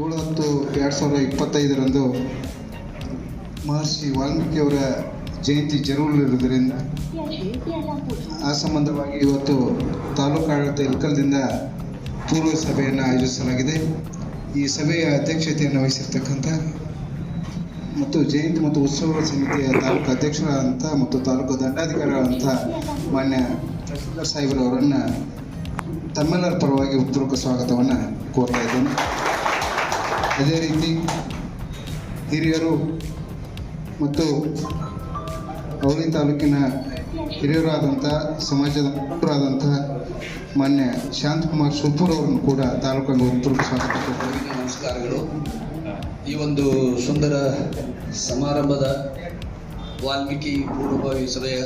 ಏಳು ಹತ್ತು ಎರಡು ಸಾವಿರದ ಇಪ್ಪತ್ತೈದರಂದು ಮಹರ್ಷಿ ವಾಲ್ಮೀಕಿಯವರ ಜಯಂತಿ ಜರುಗಲಿರುವುದರಿಂದ ಆ ಸಂಬಂಧವಾಗಿ ಇವತ್ತು ತಾಲೂಕು ಆಡಳಿತ ಇಲ್ಕಲ್ದಿಂದ ಪೂರ್ವ ಸಭೆಯನ್ನು ಆಯೋಜಿಸಲಾಗಿದೆ. ಈ ಸಭೆಯ ಅಧ್ಯಕ್ಷತೆಯನ್ನು ವಹಿಸಿರ್ತಕ್ಕಂಥ ಮತ್ತು ಜಯಂತಿ ಮತ್ತು ಉತ್ಸವ ಸಮಿತಿಯ ತಾಲೂಕು ಅಧ್ಯಕ್ಷರಾದಂಥ ಮತ್ತು ತಾಲೂಕು ದಂಡಾಧಿಕಾರಿಗಳಾದಂಥ ಮಾನ್ಯ ತಹಸೀಲ್ದಾರ್ ಸಾಹೇಬರವರನ್ನು ತಮ್ಮೆಲ್ಲರ ಪರವಾಗಿ ಉತ್ತರಕ ಸ್ವಾಗತವನ್ನು ಕೋರ್ತಾ ಇದ್ದೇನೆ. ಅದೇ ರೀತಿ ಹಿರಿಯರು ಮತ್ತು ಅವಳಿ ತಾಲೂಕಿನ ಹಿರಿಯರಾದಂಥ, ಸಮಾಜದ ಮುಖಂಡರಾದಂಥ ಮಾನ್ಯ ಶಾಂತಕುಮಾರ್ ಸುರ್ಪುರ್ ಅವರನ್ನು ಕೂಡ ಉತ್ತರಕ ಸ್ವಾಗತ ನಮಸ್ಕಾರಗಳು. ಈ ಒಂದು ಸುಂದರ ಸಮಾರಂಭದ ವಾಲ್ಮೀಕಿ ಪೂರ್ವಭಾವಿ ಸಭೆಯ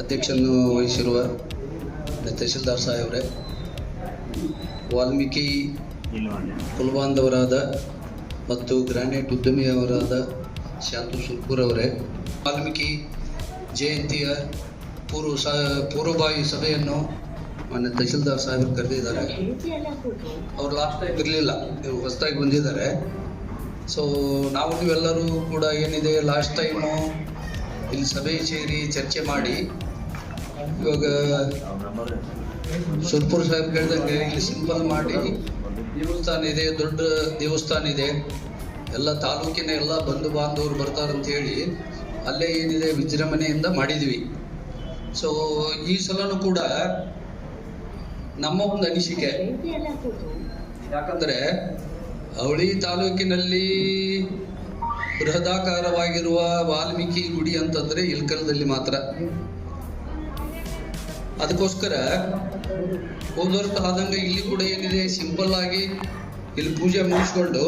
ಅಧ್ಯಕ್ಷನ್ನು ವಹಿಸಿರುವ ತಹಶೀಲ್ದಾರ್ ಸಾಹೇಬ್ರೆ ವಾಲ್ಮೀಕಿ ಕುಲಬಾಂಧವರಾದ ಮತ್ತು ಗ್ರಾನೈಟ್ ಉದ್ಯಮಿಯವರಾದ ಶಾಂತು ಸುಲ್ಪುರ್ ಅವರೇ, ವಾಲ್ಮೀಕಿ ಜಯಂತಿಯ ಪೂರ್ವ ಸ, ಪೂರ್ವಭಾವಿ ಸಭೆಯನ್ನು ಮಾನ್ಯ ತಹಶೀಲ್ದಾರ್ ಸಾಹೇಬ್ರು ಕರೆದಿದ್ದಾರೆ. ಅವ್ರು ಲಾಸ್ಟ್ ಟೈಮ್ ಇರಲಿಲ್ಲ ಹೊಸದಾಗಿ ಬಂದಿದ್ದಾರೆ. ಸೊ ನಾವು ನೀವೆಲ್ಲರೂ ಕೂಡ ಏನಿದೆ ಲಾಸ್ಟ್ ಟೈಮು ಇಲ್ಲಿ ಸಭೆ ಸೇರಿ ಚರ್ಚೆ ಮಾಡಿ, ಇವಾಗ ಸುರ್ಪುರ್ ಸಾಹೇಬ್ ಕೇಳ್ದಂಗೆ ಇಲ್ಲಿ ಸಿಂಪಲ್ ಮಾಡಿ, ದೇವಸ್ಥಾನ ಇದೆ, ದೊಡ್ಡ ದೇವಸ್ಥಾನ ಇದೆ. ಎಲ್ಲ ತಾಲೂಕಿನ ಎಲ್ಲ ಬಂಧು ಬಾಂಧವರು ಬರ್ತಾರಂತ ಹೇಳಿ, ಅಲ್ಲೇ ಏನಿದೆ, ವಿಜೃಂಭಣೆಯಿಂದ ಮಾಡಿದ್ವಿ. ಸೊ ಈ ಸಲನೂ ಕೂಡ ನಮ್ಮ ಒಂದು ಅನಿಸಿಕೆ. ಯಾಕಂದ್ರೆ ಅವಳಿ ತಾಲೂಕಿನಲ್ಲಿ ಬೃಹದಾಕಾರವಾಗಿರುವ ವಾಲ್ಮೀಕಿ ಗುಡಿ ಅಂತಂದ್ರೆ ಇಲ್ಕಲದಲ್ಲಿ ಮಾತ್ರ. ಅದಕ್ಕೋಸ್ಕರ ಹೋದ ವರ್ಷ ಆದಂಗೆ ಇಲ್ಲಿ ಕೂಡ ಏನಿದೆ ಸಿಂಪಲ್ ಆಗಿ ಇಲ್ಲಿ ಪೂಜೆ ಮುಗಿಸ್ಕೊಂಡು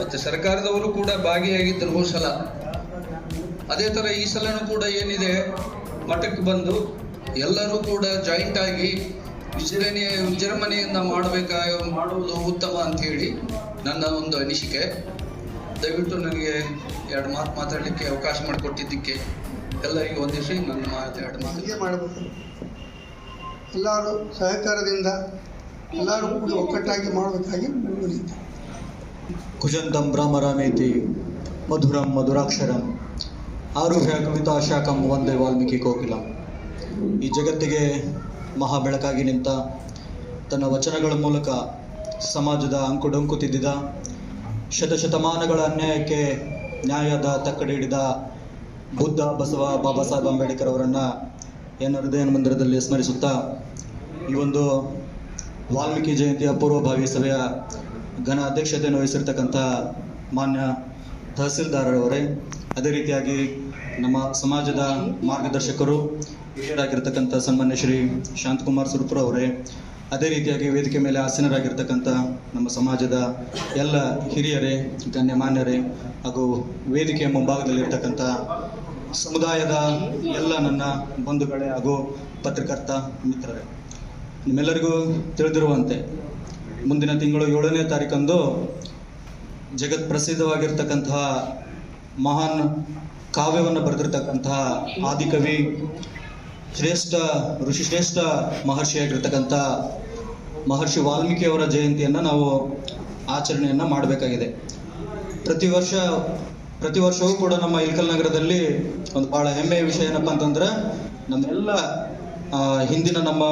ಮತ್ತೆ ಸರ್ಕಾರದವರು ಕೂಡ ಭಾಗಿಯಾಗಿದ್ದರು ಹೋದ ಸಲ. ಅದೇ ತರ ಈ ಸಲನೂ ಕೂಡ ಏನಿದೆ, ಮಠಕ್ಕೆ ಬಂದು ಎಲ್ಲರೂ ಕೂಡ ಜಾಯಿಂಟ್ ಆಗಿ ವಿಜೃಂಭಣೆ ವಿಜೃಂಭಣೆಯಿಂದ ಮಾಡಬೇಕಾ ಮಾಡುವುದು ಉತ್ತಮ ಅಂತ ಹೇಳಿ ನನ್ನ ಒಂದು ಅನಿಸಿಕೆ. ದಯವಿಟ್ಟು ನನಗೆ ಎರಡು ಮಾತು ಮಾತಾಡಲಿಕ್ಕೆ ಅವಕಾಶ ಮಾಡಿಕೊಟ್ಟಿದ್ದಕ್ಕೆ ಎಲ್ಲರಿಗೂ ಒಂದಿಸಿ ನನ್ನ ಮಾತು ಎರಡು ಮಾತು. ಹೀಗೆ ಮಾಡಬೇಕು. ಎಲ್ಲರೂ ಸಹಕಾರದಿಂದ ಎಲ್ಲರೂ ಕೂಡ ಒಕ್ಕಟ್ಟಾಗಿ ಮಾಡಬೇಕಾಗಿ ಕುಜಂತಂ ರಾಮರಾಮೇತಿ ಮಧುರಂ ಮಧುರಾಕ್ಷರಂ ಆರುಹ್ಯ ಕವಿತಾ ಶಾಖಂ ವಂದೇ ವಾಲ್ಮೀಕಿ ಕೋಕಿಲಂ. ಈ ಜಗತ್ತಿಗೆ ಮಹಾ ಬೆಳಕಾಗಿ ನಿಂತ ತನ್ನ ವಚನಗಳ ಮೂಲಕ ಸಮಾಜದ ಅಂಕುಡೊಂಕು ತಿದ್ದಿದ ಶತಶತಮಾನಗಳ ಅನ್ಯಾಯಕ್ಕೆ ನ್ಯಾಯದ ತಕ್ಕಡಿ ಹಿಡಿದ ಬುದ್ಧ ಬಸವ ಬಾಬಾ ಸಾಹೇಬ್ ಅಂಬೇಡ್ಕರ್ ಅವರನ್ನು ಏನು ಹೃದಯ ಮಂದಿರದಲ್ಲಿ ಸ್ಮರಿಸುತ್ತಾ, ಈ ಒಂದು ವಾಲ್ಮೀಕಿ ಜಯಂತಿಯ ಪೂರ್ವಭಾವಿ ಸಭೆಯ ಘನ ಅಧ್ಯಕ್ಷತೆಯನ್ನು ವಹಿಸಿರ್ತಕ್ಕಂಥ ಮಾನ್ಯ ತಹಸೀಲ್ದಾರರವರೇ, ಅದೇ ರೀತಿಯಾಗಿ ನಮ್ಮ ಸಮಾಜದ ಮಾರ್ಗದರ್ಶಕರು ಹಿರಿಯರಾಗಿರ್ತಕ್ಕಂಥ ಸನ್ಮಾನ್ಯ ಶ್ರೀ ಶಾಂತಕುಮಾರ್ ಸುರಪುರ ಅವರೇ, ಅದೇ ರೀತಿಯಾಗಿ ವೇದಿಕೆ ಮೇಲೆ ಆಸೀನರಾಗಿರ್ತಕ್ಕಂಥ ನಮ್ಮ ಸಮಾಜದ ಎಲ್ಲ ಹಿರಿಯರೇ, ಗಣ್ಯಮಾನ್ಯರೇ, ಹಾಗೂ ವೇದಿಕೆಯ ಮುಂಭಾಗದಲ್ಲಿರ್ತಕ್ಕಂಥ ಸಮುದಾಯದ ಎಲ್ಲ ನನ್ನ ಬಂಧುಗಳೇ ಹಾಗೂ ಪತ್ರಕರ್ತ ಮಿತ್ರರೇ, ನಿಮ್ಮೆಲ್ಲರಿಗೂ ತಿಳಿದಿರುವಂತೆ ಮುಂದಿನ ತಿಂಗಳು ಏಳನೇ ತಾರೀಕಂದು ಜಗತ್ ಪ್ರಸಿದ್ಧವಾಗಿರ್ತಕ್ಕಂತಹ ಮಹಾನ್ ಕಾವ್ಯವನ್ನು ಬರೆದಿರ್ತಕ್ಕಂತಹ ಆದಿಕವಿ ಶ್ರೇಷ್ಠ ಋಷಿಶ್ರೇಷ್ಠ ಮಹರ್ಷಿಯಾಗಿರ್ತಕ್ಕಂಥ ಮಹರ್ಷಿ ವಾಲ್ಮೀಕಿಯವರ ಜಯಂತಿಯನ್ನು ನಾವು ಆಚರಣೆಯನ್ನು ಮಾಡಬೇಕಾಗಿದೆ. ಪ್ರತಿ ವರ್ಷ, ಪ್ರತಿ ವರ್ಷವೂ ಕೂಡ ನಮ್ಮ ಇಲ್ಕಲ್ ನಗರದಲ್ಲಿ ಒಂದು ಭಾಳ ಹೆಮ್ಮೆಯ ವಿಷಯ ಏನಪ್ಪ ಅಂತಂದ್ರೆ, ನಮ್ಮೆಲ್ಲ ಹಿಂದಿನ ನಮ್ಮ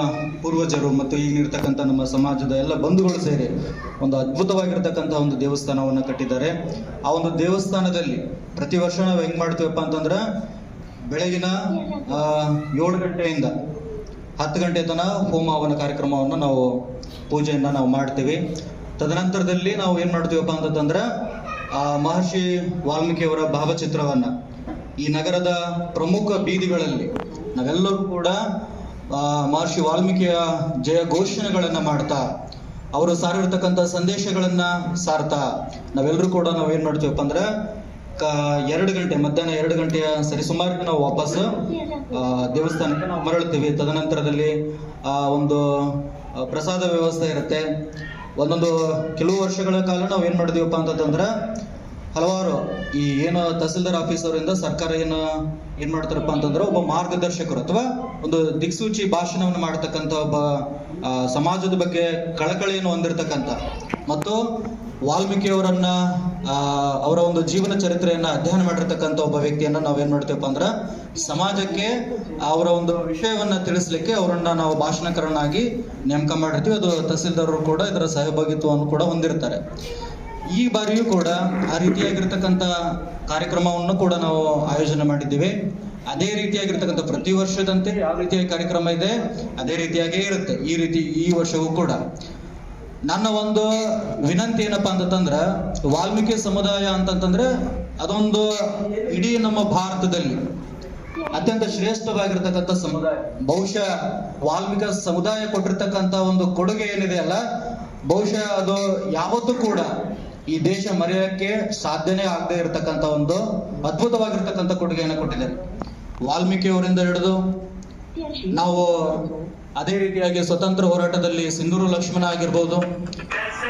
ಪೂರ್ವಜರು ಮತ್ತು ಈಗಿರ್ತಕ್ಕಂಥ ನಮ್ಮ ಸಮಾಜದ ಎಲ್ಲ ಬಂಧುಗಳು ಸೇರಿ ಒಂದು ಅದ್ಭುತವಾಗಿರ್ತಕ್ಕಂಥ ಒಂದು ದೇವಸ್ಥಾನವನ್ನು ಕಟ್ಟಿದ್ದಾರೆ. ಆ ಒಂದು ದೇವಸ್ಥಾನದಲ್ಲಿ ಪ್ರತಿ ವರ್ಷ ನಾವು ಹೆಂಗೆ ಮಾಡ್ತೀವಪ್ಪ ಅಂತಂದ್ರೆ ಬೆಳಗಿನ ಏಳು ಗಂಟೆಯಿಂದ ಹತ್ತು ಗಂಟೆ ತನಕ ಹೋಮ ಹವನ ಕಾರ್ಯಕ್ರಮವನ್ನು ನಾವು ಪೂಜೆಯನ್ನು ನಾವು ಮಾಡ್ತೀವಿ. ತದನಂತರದಲ್ಲಿ ನಾವು ಏನು ಮಾಡ್ತೀವಪ್ಪ ಅಂತಂದ್ರೆ, ಆ, ಮಹರ್ಷಿ ವಾಲ್ಮೀಕಿಯವರ ಭಾವಚಿತ್ರವನ್ನು ಈ ನಗರದ ಪ್ರಮುಖ ಬೀದಿಗಳಲ್ಲಿ ನಾವೆಲ್ಲರೂ ಕೂಡ ಮಹರ್ಷಿ ವಾಲ್ಮೀಕಿಯ ಜಯ ಘೋಷಣೆಗಳನ್ನು ಮಾಡ್ತಾ, ಅವರು ಸಾರಿರ್ತಕ್ಕಂಥ ಸಂದೇಶಗಳನ್ನು ಸಾರ್ತಾ, ನಾವೆಲ್ಲರೂ ಕೂಡ ನಾವು ಏನು ಮಾಡ್ತೀವಪ್ಪ ಅಂದ್ರೆ ಎರಡು ಗಂಟೆ, ಮಧ್ಯಾಹ್ನ ಎರಡು ಗಂಟೆಯ ಸರಿಸುಮಾರಿಗೆ ನಾವು ವಾಪಸ್ ದೇವಸ್ಥಾನಕ್ಕೆ ನಾವು ಮರಳುತ್ತೇವೆ. ತದನಂತರದಲ್ಲಿ, ಆ, ಒಂದು ಪ್ರಸಾದ ವ್ಯವಸ್ಥೆ ಇರುತ್ತೆ. ಒಂದೊಂದು ಕೆಲವು ವರ್ಷಗಳ ಕಾಲ ನಾವು ಏನು ಮಾಡಿದೀವಪ್ಪ ಅಂತಂದ್ರೆ ಹಲವಾರು ಈ ಏನು ತಹಸೀಲ್ದಾರ್ ಆಫೀಸ್ ಅವರಿಂದ ಸರ್ಕಾರ ಏನು ಏನ್ ಮಾಡ್ತಾರಪ್ಪ ಅಂತಂದ್ರೆ ಒಬ್ಬ ಮಾರ್ಗದರ್ಶಕರು ಅಥವಾ ಒಂದು ದಿಕ್ಸೂಚಿ ಭಾಷಣವನ್ನು ಮಾಡತಕ್ಕಂತ ಒಬ್ಬ ಸಮಾಜದ ಬಗ್ಗೆ ಕಳಕಳಿಯನ್ನು ಹೊಂದಿರತಕ್ಕಂತ ಮತ್ತು ವಾಲ್ಮೀಕಿ ಅವರನ್ನ ಅವರ ಒಂದು ಜೀವನ ಚರಿತ್ರೆಯನ್ನ ಅಧ್ಯಯನ ಮಾಡಿರ್ತಕ್ಕಂಥ ಒಬ್ಬ ವ್ಯಕ್ತಿಯನ್ನ ನಾವೇನ್ ಮಾಡ್ತೇವಪ್ಪ ಅಂದ್ರೆ ಸಮಾಜಕ್ಕೆ ಅವರ ಒಂದು ವಿಷಯವನ್ನ ತಿಳಿಸ್ಲಿಕ್ಕೆ ಅವರನ್ನ ನಾವು ಭಾಷಣಕಾರನಾಗಿ ನೇಮಕ ಮಾಡಿರ್ತೀವಿ. ಅದು ತಹಸೀಲ್ದಾರರು ಕೂಡ ಇದರ ಸಹಭಾಗಿತ್ವವನ್ನು ಕೂಡ ಹೊಂದಿರ್ತಾರೆ. ಈ ಬಾರಿಯೂ ಕೂಡ ಆ ರೀತಿಯಾಗಿರ್ತಕ್ಕಂಥ ಕಾರ್ಯಕ್ರಮವನ್ನು ಕೂಡ ನಾವು ಆಯೋಜನೆ ಮಾಡಿದ್ದೇವೆ. ಅದೇ ರೀತಿಯಾಗಿರ್ತಕ್ಕಂಥ ಪ್ರತಿ ವರ್ಷದಂತೆ ಯಾವ ರೀತಿಯ ಕಾರ್ಯಕ್ರಮ ಇದೆ. ಅದೇ ರೀತಿಯಾಗೇ ಇರುತ್ತೆ. ಈ ರೀತಿ ಈ ವರ್ಷವೂ ಕೂಡ. ನನ್ನ ಒಂದು ವಿನಂತಿ ಏನಪ್ಪಾ ಅಂತಂದ್ರ, ವಾಲ್ಮೀಕಿ ಸಮುದಾಯ ಅಂತಂತಂದ್ರೆ ಅದೊಂದು ಇಡೀ ನಮ್ಮ ಭಾರತದಲ್ಲಿ ಅತ್ಯಂತ ಶ್ರೇಷ್ಠವಾಗಿರ್ತಕ್ಕಂಥ ಸಮುದಾಯ. ಬಹುಶಃ ವಾಲ್ಮೀಕ ಸಮುದಾಯ ಕೊಟ್ಟಿರ್ತಕ್ಕಂಥ ಒಂದು ಕೊಡುಗೆ ಏನಿದೆ ಅಲ್ಲ, ಬಹುಶಃ ಅದು ಯಾವತ್ತೂ ಕೂಡ ಈ ದೇಶ ಮರೆಯೋಕ್ಕೆ ಸಾಧ್ಯನೇ ಆಗದೆ ಇರತಕ್ಕಂಥ ಒಂದು ಅದ್ಭುತವಾಗಿರ್ತಕ್ಕಂಥ ಕೊಡುಗೆಯನ್ನು ಕೊಟ್ಟಿದ್ದಾರೆ ವಾಲ್ಮೀಕಿ ಅವರಿಂದ ಹಿಡಿದು ನಾವು ಅದೇ ರೀತಿಯಾಗಿ ಸ್ವತಂತ್ರ ಹೋರಾಟದಲ್ಲಿ ಸಿಂಧೂರು ಲಕ್ಷ್ಮಣ ಆಗಿರ್ಬೋದು,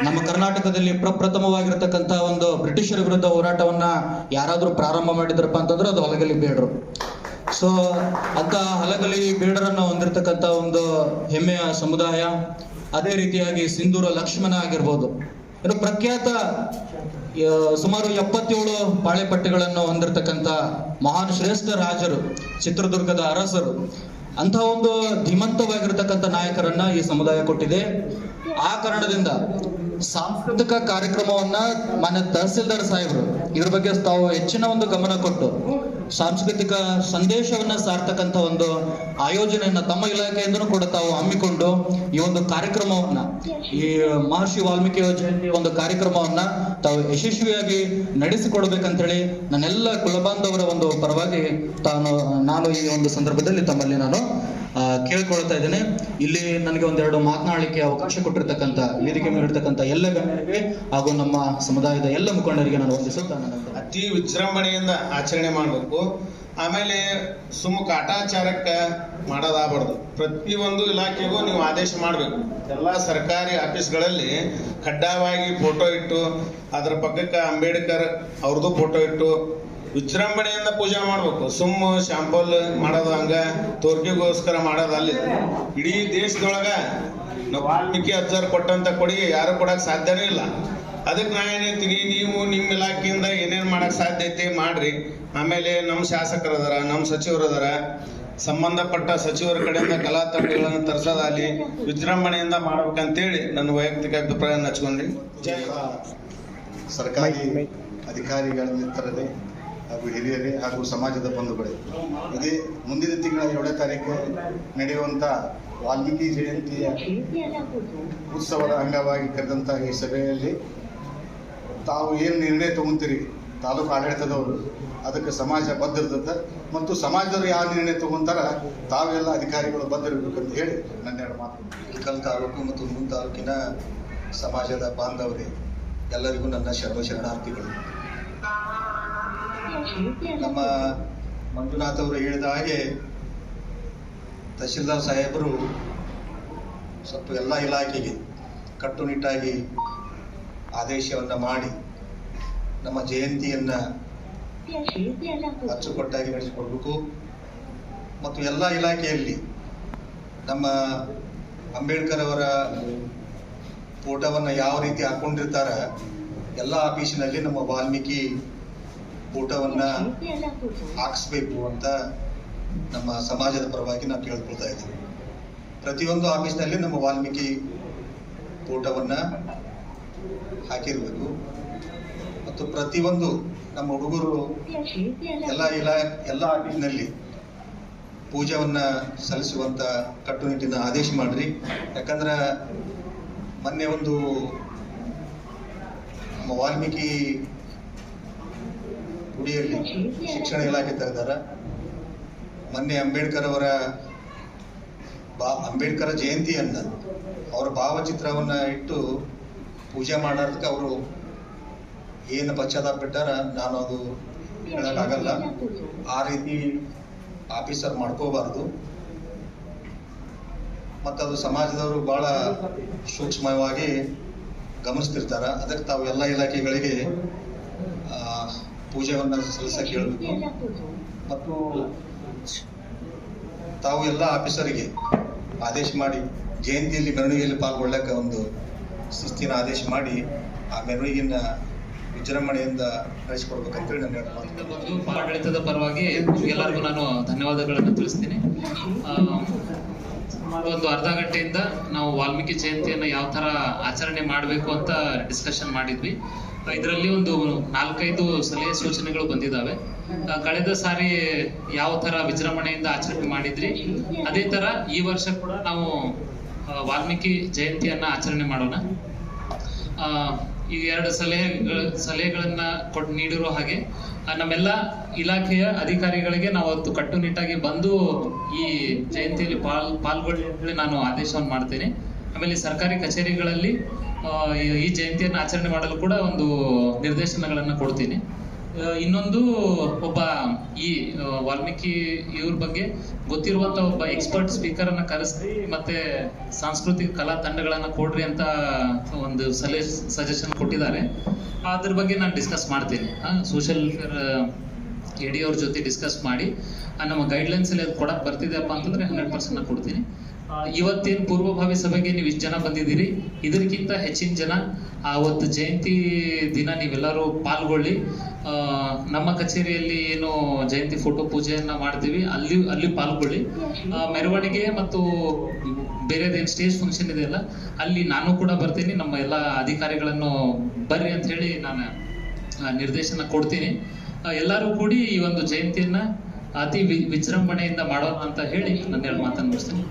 ನಮ್ಮ ಕರ್ನಾಟಕದಲ್ಲಿ ಪ್ರಪ್ರಥಮವಾಗಿರ್ತಕ್ಕಂಥ ಒಂದು ಬ್ರಿಟಿಷರ ವಿರುದ್ಧ ಹೋರಾಟವನ್ನ ಯಾರಾದರೂ ಪ್ರಾರಂಭ ಮಾಡಿದ್ರಪ್ಪ ಅಂತಂದ್ರೆ ಅದು ಹಲಗಲಿ ಬೇಡರು. ಸೊ ಅಂತ ಹಲಗಲಿ ಬೇಡರನ್ನ ಹೊಂದಿರತಕ್ಕಂಥ ಒಂದು ಹೆಮ್ಮೆಯ ಸಮುದಾಯ, ಅದೇ ರೀತಿಯಾಗಿ ಸಿಂಧೂರ ಲಕ್ಷ್ಮಣ ಆಗಿರ್ಬೋದು. ಇನ್ನು ಪ್ರಖ್ಯಾತ ಸುಮಾರು ಎಪ್ಪತ್ತೇಳು ಪಾಳೆಪಟ್ಟೆಗಳನ್ನು ಹೊಂದಿರತಕ್ಕಂಥ ಮಹಾನ್ ಶ್ರೇಷ್ಠ ರಾಜರು, ಚಿತ್ರದುರ್ಗದ ಅರಸರು ಅಂತಹ ಒಂದು ಧೀಮಂತವಾಗಿರ್ತಕ್ಕಂಥ ನಾಯಕರನ್ನ ಈ ಸಮುದಾಯ ಕೊಟ್ಟಿದೆ. ಆ ಕಾರಣದಿಂದ ಸಾಂಸ್ಕೃತಿಕ ಕಾರ್ಯಕ್ರಮವನ್ನ ಮಾನ್ಯ ತಹಸೀಲ್ದಾರ್ ಸಾಹೇಬರು ಇದ್ರ ಬಗ್ಗೆ ತಾವು ಹೆಚ್ಚಿನ ಒಂದು ಗಮನ ಕೊಟ್ಟು ಸಾಂಸ್ಕೃತಿಕ ಸಂದೇಶವನ್ನ ಸಾರ್ತಕ್ಕಂಥ ಒಂದು ಆಯೋಜನೆಯನ್ನ ತಮ್ಮ ಇಲಾಖೆಯಿಂದನೂ ಕೂಡ ತಾವು ಹಮ್ಮಿಕೊಂಡು ಈ ಒಂದು ಕಾರ್ಯಕ್ರಮವನ್ನ, ಈ ಮಹರ್ಷಿ ವಾಲ್ಮೀಕಿ ಯೋಜನೆಯಲ್ಲಿ ಒಂದು ಕಾರ್ಯಕ್ರಮವನ್ನ ತಾವು ಯಶಸ್ವಿಯಾಗಿ ನಡೆಸಿಕೊಡ್ಬೇಕಂತೇಳಿ ನನ್ನೆಲ್ಲ ಕುಲಬಾಂಧವರ ಒಂದು ಪರವಾಗಿ ತಾನು, ನಾನು ಈ ಒಂದು ಸಂದರ್ಭದಲ್ಲಿ ತಮ್ಮಲ್ಲಿ ನಾನು ಕೇಳ್ಕೊಳ್ತಾ ಇದ್ದೇನೆ. ಇಲ್ಲಿ ನನಗೆ ಒಂದೆರಡು ಮಾತನಾಡಲಿಕ್ಕೆ ಅವಕಾಶ ಕೊಟ್ಟಿರ್ತಕ್ಕಂಥ, ವೇದಿಕೆ ಮೇಲಿರ್ತಕ್ಕಂಥ ಎಲ್ಲ ಗಣ್ಯರಿಗೆ ಹಾಗೂ ನಮ್ಮ ಸಮುದಾಯದ ಎಲ್ಲ ಮುಖಂಡರಿಗೆ ನಾನು ವಂದಿಸುತ್ತಾ ಅತಿ ವಿಜೃಂಭಣೆಯಿಂದ ಆಚರಣೆ ಮಾಡಬೇಕು. ಆಮೇಲೆ ಸುಮ್ಮ ಕಾಟಾಚಾರಕ್ಕ ಮಾಡೋದಾಗಬಾರ್ದು. ಪ್ರತಿಯೊಂದು ಇಲಾಖೆಗೂ ನೀವು ಆದೇಶ ಮಾಡಬೇಕು. ಎಲ್ಲ ಸರ್ಕಾರಿ ಆಫೀಸ್ಗಳಲ್ಲಿ ಕಡ್ಡಾಯವಾಗಿ ಫೋಟೋ ಇಟ್ಟು, ಅದರ ಪಕ್ಕಕ್ಕೆ ಅಂಬೇಡ್ಕರ್ ಅವ್ರದ್ದು ಫೋಟೋ ಇಟ್ಟು ವಿಜೃಂಭಣೆಯಿಂದ ಪೂಜೆ ಮಾಡಬೇಕು. ಸುಮ್ಮ ಶಾಂಪಲ್ ಮಾಡೋದು ಹಂಗ ತೋರ್ಕಿಗೋಸ್ಕರ ಮಾಡೋದು ಅಲ್ಲಿ. ಇಡೀ ದೇಶದೊಳಗ ನಾವು ವಾಲ್ಮೀಕಿ ಅಜ್ಜರ್ ಕೊಟ್ಟಂತ ಕೊಡಿ ಯಾರು ಕೊಡಕ್ ಸಾಧ್ಯನೇ ಇಲ್ಲ. ಅದಕ್ಕೆ ನಾ ಏನ್ ಹೇಳ್ತೀನಿ ನೀವು ನಿಮ್ಮ ಇಲಾಖೆಯಿಂದ ಏನೇನ್ ಮಾಡಕ್ ಸಾಧ್ಯ ಐತಿ ಮಾಡ್ರಿ. ಆಮೇಲೆ ನಮ್ಮ ಶಾಸಕರು ಅದಾರ ನಮ್ಮ ಸಚಿವರು ಅದಾರ ಸಂಬಂಧಪಟ್ಟ ಸಚಿವರ ಕಡೆಯಿಂದ ಕಲಾ ತಂಡಗಳನ್ನು ತರಿಸೋದಾಗಲಿ ವಿಜೃಂಭಣೆಯಿಂದ ಮಾಡ್ಬೇಕಂತೇಳಿ ನನ್ನ ವೈಯಕ್ತಿಕ ಅಭಿಪ್ರಾಯ ಹಚ್ಕೊಂಡ್ರಿ. ಸರ್ಕಾರಿ ಅಧಿಕಾರಿಗಳ ಮಿತ್ರರೇ ಹಾಗೂ ಹಿರಿಯರೇ ಹಾಗೂ ಸಮಾಜದ ಬಂಧುಗಳೇ. ಇದೇ ಮುಂದಿನ ತಿಂಗಳ ಏಳನೇ ತಾರೀಕು ನಡೆಯುವಂಥ ವಾಲ್ಮೀಕಿ ಜಯಂತಿಯ ಉತ್ಸವದ ಅಂಗವಾಗಿ ಕರೆದಂತ ಈ ಸಭೆಯಲ್ಲಿ ತಾವು ಏನು ನಿರ್ಣಯ ತಗೊಂತೀರಿ? ತಾಲೂಕು ಆಡಳಿತದವರು, ಅದಕ್ಕೆ ಸಮಾಜ ಬದ್ಧರ್ತದ ಮತ್ತು ಸಮಾಜದವರು ಯಾವ ನಿರ್ಣಯ ತಗೊಂತಾರ, ತಾವೆಲ್ಲ ಅಧಿಕಾರಿಗಳು ಬದ್ಧರಿರ್ಬೇಕಂತ ಹೇಳಿ ನನ್ನೆರಡು ಮಾತು ಇಳಕಲ್ ತಾಲೂಕು ಮತ್ತು ಮುಂದೆ ತಾಲೂಕಿನ ಸಮಾಜದ ಬಾಂಧವರೇ ಎಲ್ಲರಿಗೂ ನನ್ನ ಶರಣ ಶರಣಾರ್ಥಿಗಳು. ನಮ್ಮ ಮಂಜುನಾಥ್ ಅವರು ಹೇಳಿದ ಹಾಗೆ ತಹಶೀಲ್ದಾರ್ ಸಾಹೇಬರು ಸ್ವಲ್ಪ ಎಲ್ಲ ಇಲಾಖೆಗೆ ಕಟ್ಟುನಿಟ್ಟಾಗಿ ಆದೇಶವನ್ನ ಮಾಡಿ ನಮ್ಮ ಜಯಂತಿಯನ್ನ ಅಚ್ಚುಕಟ್ಟಾಗಿ ನಡೆಸಿಕೊಡ್ಬೇಕು. ಮತ್ತು ಎಲ್ಲ ಇಲಾಖೆಯಲ್ಲಿ ನಮ್ಮ ಅಂಬೇಡ್ಕರ್ ಅವರ ಫೋಟೋವನ್ನ ಯಾವ ರೀತಿ ಹಾಕೊಂಡಿರ್ತಾರ, ಎಲ್ಲ ಆಫೀಸಿನಲ್ಲಿ ನಮ್ಮ ವಾಲ್ಮೀಕಿ ಫೋಟೋವನ್ನ ಹಾಕಿಸ್ಬೇಕು ಅಂತ ನಮ್ಮ ಸಮಾಜದ ಪರವಾಗಿ ನಾವು ಕೇಳ್ಕೊಳ್ತಾ ಇದ್ದೀವಿ. ಪ್ರತಿಯೊಂದು ಆಫೀಸ್ನಲ್ಲಿ ನಮ್ಮ ವಾಲ್ಮೀಕಿ ಊಟವನ್ನ ಹಾಕಿರ್ಬೇಕು. ಮತ್ತು ಪ್ರತಿಯೊಂದು ನಮ್ಮ ಹುಡುಗರು ಎಲ್ಲ ಇಲಾ, ಎಲ್ಲ ಆಫೀಸ್ನಲ್ಲಿ ಪೂಜೆವನ್ನ ಸಲ್ಲಿಸುವಂತ ಕಟ್ಟುನಿಟ್ಟಿನ ಆದೇಶ ಮಾಡ್ರಿ. ಯಾಕಂದ್ರೆ ಮೊನ್ನೆ ಒಂದು ನಮ್ಮ ವಾಲ್ಮೀಕಿ ಗುಡಿಯಲ್ಲಿ ಶಿಕ್ಷಣ ಇಲಾಖೆ ತೆಗೆದಾರ ಮೊನ್ನೆ ಅಂಬೇಡ್ಕರ್ ಅವರ ಬಾ, ಅಂಬೇಡ್ಕರ್ ಜಯಂತಿಯನ್ನ ಅವರ ಭಾವಚಿತ್ರವನ್ನ ಇಟ್ಟು ಪೂಜೆ ಮಾಡೋದಕ್ಕೆ ಅವರು ಏನು ಪಶ್ಚಾತ್ತಾಪ ಬಿಟ್ಟಾರ? ನಾನು ಅದು ಹೇಳಕ್ಕಾಗಲ್ಲ ಆ ರೀತಿ ಆಫೀಸರ್ ಮಾಡ್ಕೋಬಾರ್ದು. ಮತ್ತದು ಸಮಾಜದವರು ಬಹಳ ಸೂಕ್ಷ್ಮವಾಗಿ ಗಮನಿಸ್ತಿರ್ತಾರ. ಅದಕ್ಕೆ ತಾವು ಎಲ್ಲ ಇಲಾಖೆಗಳಿಗೆ ಆ, ಪೂಜೆಯನ್ನು ಸಲ್ಲಿಸಕ್ಕೆ ಹೇಳಬೇಕು ಮತ್ತು ತಾವು ಎಲ್ಲ ಆಫೀಸರಿಗೆ ಆದೇಶ ಮಾಡಿ ಜಯಂತಿಯಲ್ಲಿ ಮೆರವಣಿಗೆಯಲ್ಲಿ ಪಾಲ್ಗೊಳ್ಳಕ್ಕೆ ಒಂದು ಶಿಸ್ತಿನ ಆದೇಶ ಮಾಡಿ ಆ ಮೆರವಣಿಗೆಯನ್ನ ವಿಜೃಂಭಣೆಯಿಂದ ನಡೆಸಿಕೊಡ್ಬೇಕಂತೇಳಿ ಮೊದಲು ಆಡಳಿತದ ಪರವಾಗಿ ಎಲ್ಲರಿಗೂ ನಾನು ಧನ್ಯವಾದಗಳನ್ನು ತಿಳಿಸ್ತೀನಿ. ಸುಮಾರು ಒಂದು ಅರ್ಧ ಗಂಟೆಯಿಂದ ನಾವು ವಾಲ್ಮೀಕಿ ಜಯಂತಿಯನ್ನ ಯಾವ ತರ ಆಚರಣೆ ಮಾಡಬೇಕು ಅಂತ ಡಿಸ್ಕಷನ್ ಮಾಡಿದ್ವಿ. ಇದರಲ್ಲಿ ಒಂದು ನಾಲ್ಕೈದು ಸಲಹೆ ಸೂಚನೆಗಳು ಬಂದಿದ್ದಾವೆ. ಕಳೆದ ಸಾರಿ ಯಾವ ತರ ವಿಜೃಂಭಣೆಯಿಂದ ಆಚರಣೆ ಮಾಡಿದ್ರಿ ಅದೇ ತರ ಈ ವರ್ಷ ಕೂಡ ನಾವು ವಾಲ್ಮೀಕಿ ಜಯಂತಿಯನ್ನ ಆಚರಣೆ ಮಾಡೋಣ. ಆ, ಈ ಎರಡು ಸಲಹೆ ಸಲಹೆಗಳನ್ನ ಕೊಟ್ಟು ನೀಡಿರೋ ಹಾಗೆ ನಮ್ಮೆಲ್ಲ ಇಲಾಖೆಯ ಅಧಿಕಾರಿಗಳಿಗೆ ನಾವು ಅವತ್ತು ಕಟ್ಟುನಿಟ್ಟಾಗಿ ಬಂದು ಈ ಜಯಂತಿಯಲ್ಲಿ ಪಾಲ್, ಪಾಲ್ಗೊಳ್ಳಿ ನಾನು ಆದೇಶವನ್ನು ಮಾಡ್ತೇನೆ. ಆಮೇಲೆ ಸರ್ಕಾರಿ ಕಚೇರಿಗಳಲ್ಲಿ ಈ- ಜಯಂತಿಯನ್ನು ಆಚರಣೆ ಮಾಡಲು ಕೂಡ ಒಂದು ನಿರ್ದೇಶನಗಳನ್ನು ಕೊಡ್ತೀನಿ. ಇನ್ನೊಂದು ಒಬ್ಬ ಈ ಆ, ವಾಲ್ಮೀಕಿ ಇವ್ರ ಬಗ್ಗೆ ಗೊತ್ತಿರುವಂತ ಒಬ್ಬ ಎಕ್ಸ್ಪರ್ಟ್ ಸ್ಪೀಕರ್ ಅನ್ನ ಕರೆಸಿ ಮತ್ತೆ ಸಾಂಸ್ಕೃತಿಕ ಕಲಾ ತಂಡಗಳನ್ನ ಕೊಡ್ರಿ ಅಂತ ಒಂದು ಸಲಹೆ ಸಜೆಷನ್ ಕೊಟ್ಟಿದ್ದಾರೆ. ಅದ್ರ ಬಗ್ಗೆ ನಾನು ಡಿಸ್ಕಸ್ ಮಾಡ್ತೀನಿ. ಸೋಷಿಯಲ್ ವೆಲ್ಫೇರ್ ಎಡಿ ಅವ್ರ ಜೊತೆ ಡಿಸ್ಕಸ್ ಮಾಡಿ ನಮ್ಮ ಗೈಡ್ಲೈನ್ಸ್ ಅಲ್ಲಿ ಅದು ಕೊಡಕ್ ಬರ್ತಿದೆಯಪ್ಪ ಅಂತಂದ್ರೆ ಹಂಡ್ರೆಡ್ ಪರ್ಸೆಂಟ್ ಕೊಡ್ತೀನಿ. ಇವತ್ತೇನು ಪೂರ್ವಭಾವಿ ಸಭೆಗೆ ನೀವು ಇಷ್ಟು ಜನ ಬಂದಿದ್ದೀರಿ ಇದಕ್ಕಿಂತ ಹೆಚ್ಚಿನ ಜನ ಆವತ್ತು ಜಯಂತಿ ದಿನ ನೀವೆಲ್ಲರೂ ಪಾಲ್ಗೊಳ್ಳಿ ಆ, ನಮ್ಮ ಕಚೇರಿಯಲ್ಲಿ ಏನು ಜಯಂತಿ ಫೋಟೋ ಪೂಜೆಯನ್ನ ಮಾಡ್ತೀವಿ. ಅಲ್ಲಿ ಅಲ್ಲಿ ಪಾಲ್ಗೊಳ್ಳಿ. ಮೆರವಣಿಗೆ ಮತ್ತು ಬೇರೆದೇನು ಸ್ಟೇಜ್ ಫಂಕ್ಷನ್ ಇದೆಯಲ್ಲ ಅಲ್ಲಿ ನಾನು ಕೂಡ ಬರ್ತೀನಿ. ನಮ್ಮ ಎಲ್ಲ ಅಧಿಕಾರಿಗಳನ್ನು ಬರ್ರಿ ಅಂತ ಹೇಳಿ ನಾನು ನಿರ್ದೇಶನ ಕೊಡ್ತೀನಿ. ಎಲ್ಲರೂ ಕೂಡಿ ಈ ಒಂದು ಜಯಂತಿಯನ್ನ ಅತಿ ವಿಜೃಂಭಣೆಯಿಂದ ಮಾಡೋಣ ಅಂತ ಹೇಳಿ ನನ್ನ ಮಾತನ್ನು ಮುಗಿಸ್ತೀನಿ.